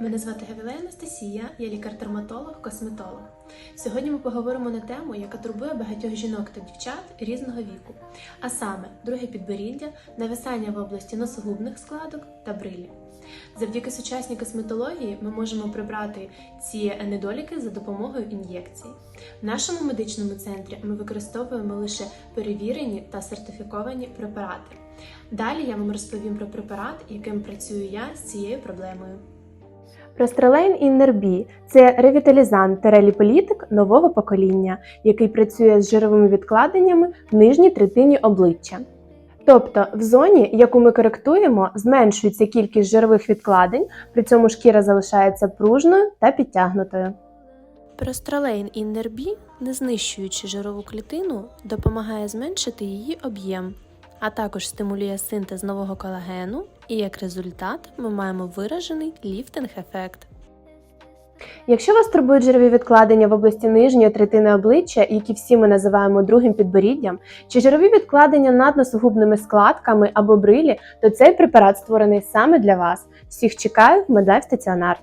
Мене звати Гавілея Анастасія, я лікар-дерматолог, косметолог. Сьогодні ми поговоримо на тему, яка турбує багатьох жінок та дівчат різного віку, а саме друге підборіддя, нависання в області носогубних складок та брилі. Завдяки сучасній косметології ми можемо прибрати ці недоліки за допомогою ін'єкцій. В нашому медичному центрі ми використовуємо лише перевірені та сертифіковані препарати. Далі я вам розповім про препарат, яким працюю я з цією проблемою. Прострелейн Іннербі це ревіталізант та реліполітик нового покоління, який працює з жировими відкладеннями в нижній третині обличчя. Тобто в зоні, яку ми коректуємо, зменшується кількість жирових відкладень, при цьому шкіра залишається пружною та підтягнутою. Простралейн Іннербі, не знищуючи жирову клітину, допомагає зменшити її об'єм, а також стимулює синтез нового колагену, і як результат ми маємо виражений ліфтинг-ефект. Якщо вас турбують жирові відкладення в області нижньої третини обличчя, які всі ми називаємо другим підборіддям, чи жирові відкладення над носогубними складками або брилі, то цей препарат створений саме для вас. Всіх чекаю в медлайф стаціонар.